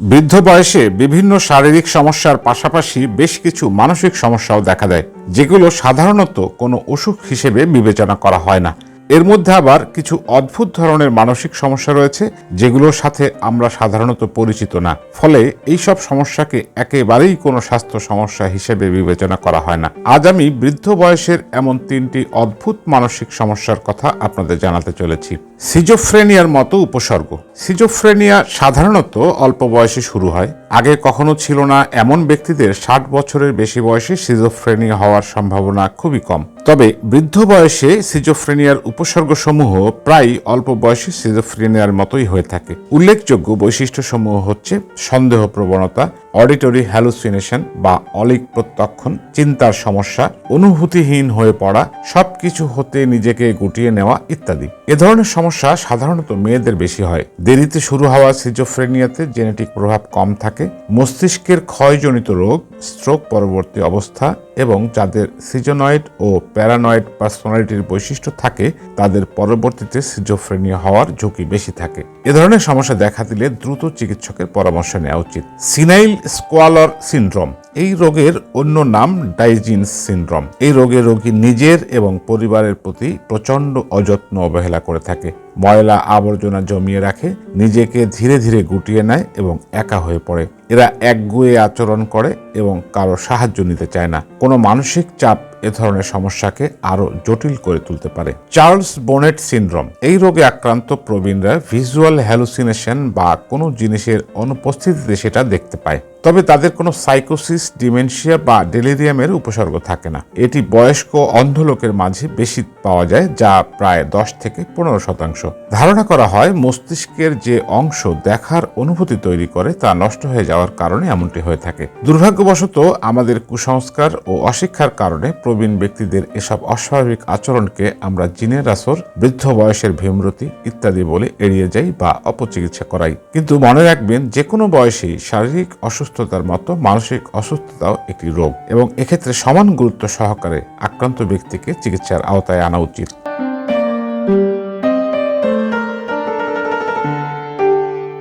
বৃদ্ধ বয়সে বিভিন্ন শারীরিক সমস্যার পাশাপাশি বেশ কিছু মানসিক সমস্যাও দেখা দেয়, যেগুলো সাধারণত কোনো অসুখ হিসেবে বিবেচনা করা হয় না। এর মধ্যে আবার কিছু অদ্ভুত ধরনের মানসিক সমস্যা রয়েছে, যেগুলোর সাথে আমরা সাধারণত পরিচিত না। ফলে এই সব সমস্যাকে একেবারেই কোনো স্বাস্থ্য সমস্যা হিসেবে বিবেচনা করা হয় না। আজ আমি বৃদ্ধ বয়সের এমন তিনটি অদ্ভুত মানসিক সমস্যার কথা আপনাদের জানাতে চলেছি। সিজোফ্রেনিয়ার মতো উপসর্গ। সিজোফ্রেনিয়া সাধারণত অল্প বয়সে শুরু হয়। আগে কখনো ছিল না, এমন ব্যক্তিদের ষাট বছরের বেশি বয়সে সিজোফ্রেনিয়া হওয়ার সম্ভাবনা খুবই কম। তবে বৃদ্ধ বয়সে সিজোফ্রেনিয়ার উপসর্গসমূহ প্রায় অল্প বয়সে সিজোফ্রেনিয়ার মতোই হয়ে থাকে। উল্লেখযোগ্য বৈশিষ্ট্যসমূহ হচ্ছে সন্দেহ প্রবণতা অডিটরি হ্যালুসিনেশন বা অলিক প্রত্যক্ষণ, চিন্তার সমস্যা, অনুভূতিহীন হয়ে পড়া, সবকিছু হতে নিজেকে গুটিয়ে নেওয়া ইত্যাদি। এ ধরনের সমস্যা সাধারণত মেয়েদের বেশি হয়। দেরিতে শুরু হওয়া সিজোফ্রেনিয়াতে জেনেটিক প্রভাব কম থাকে। মস্তিষ্কের ক্ষয়জনিত রোগ স্ট্রোক পরবর্তী অবস্থা এবং যাদের সিজনয়েড ও প্যারানয়েড পার্সোনালিটির বৈশিষ্ট্য থাকে, তাদের পরবর্তীতে সিজোফ্রেনিয়া হওয়ার ঝুঁকি বেশি থাকে। এ ধরনের সমস্যা দেখা দিলে দ্রুত চিকিৎসকের পরামর্শ নেওয়া উচিত। Senile squalor syndrome. এই রোগের অন্য নাম ডাইজিনস সিনড্রোম। এই রোগে রোগী নিজের এবং পরিবারের প্রতি প্রচণ্ড অযত্ন অবহেলা করে থাকে। ময়লা আবর্জনা জমিয়ে রাখে, নিজেকে ধীরে ধীরে গুটিয়ে নেয় এবং একা হয়ে পড়ে। এরা একগুয়ে আচরণ করে এবং কারও সাহায্য নিতে চায় না। কোনো মানসিক চাপ এ ধরনের সমস্যাকে আরও জটিল করে তুলতে পারে। Charles Bonnet syndrome. এই রোগে আক্রান্ত প্রবীণরা ভিজুয়াল হ্যালুসিনেশন বা কোনো জিনিসের অনুপস্থিতিতে সেটা দেখতে পায়। তবে তাদের কোনো সাইকোসিস, ডিমেনশিয়া বা ডেলিরিয়ামের উপসর্গ থাকে না। এটি বয়স্ক অন্ধ লোকের মাঝে বেশি পাওয়া যায়, যা প্রায় দশ থেকে পনেরো শতাংশ। ধারণা করা হয়, মস্তিষ্কের যে অংশ দেখার অনুভূতি তৈরি করে তা নষ্ট হয়ে যাওয়ার কারণে এমনটি হয়ে থাকে। দুর্ভাগ্যবশত, আমাদের কুসংস্কার ও অশিক্ষার কারণে প্রবীণ ব্যক্তিদের এসব অস্বাভাবিক আচরণকে আমরা জিনের আসর, বৃদ্ধ বয়সের ভীমরতি ইত্যাদি বলে এড়িয়ে যাই বা অপচিকিৎসা করাই। কিন্তু মনে রাখবেন, যে কোনো বয়সেই শারীরিক অসুস্থতার মতো মানসিক অসুস্থতাও একটি রোগ এবং এক্ষেত্রে সমান গুরুত্ব সহকারে আক্রান্ত ব্যক্তিকে চিকিৎসার আওতায় আনা উচিত।